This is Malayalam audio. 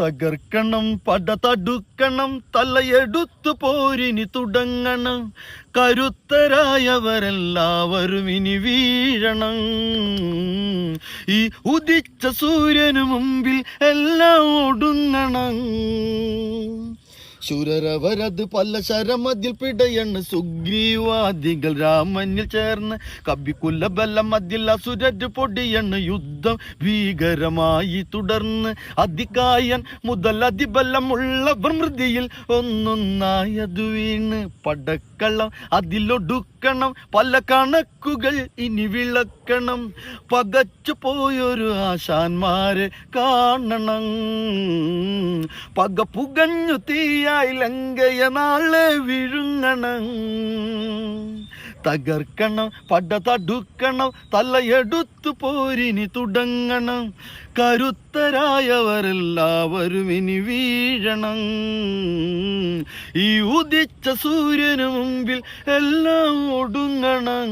തകർക്കണം പട തടുക്കണം തലയെടുത്തു പോരിനി തുടങ്ങണം. കരുത്തരായവരെല്ലാവരും ഇനി വീഴണം. ഈ ഉദിച്ച സൂര്യനു മുമ്പിൽ എല്ലാം ഒടുങ്ങണം. ശുരരവരത് പല ശരമതിൽ പിടയണ്. സുഗ്രീവാദികൾ രാമനിൽ ചേർന്ന് കബിക്കുല്ല ബലം മതിൽ അസുരര് പൊടിയണ്. യുദ്ധം ഭീകരമായി തുടർന്ന് അതികായൻ മുതൽ അതിബലമുള്ളവർ മൃതിയിൽ ഒന്നൊന്നായതു വീണ്. പടക്കളം അതിലൊടുക്കണം. പല കണക്കുകൾ ഇനി വിളക്കണം പകച്ചു പോയൊരു ആശാന്മാരെ കാണണം. പക പുകഞ്ഞു തീയായി ലങ്കയ നാളെ വിഴുങ്ങണം. തകർക്കണം പട തടുക്കണം തലയെടുത്തു പോരിനി തുടങ്ങണം. കരുത്തരായവരെല്ലാവരും ഇനി വീഴണം. ഈ ഉദിച്ച സൂര്യനു മുമ്പിൽ എല്ലാം ഒടുങ്ങണം.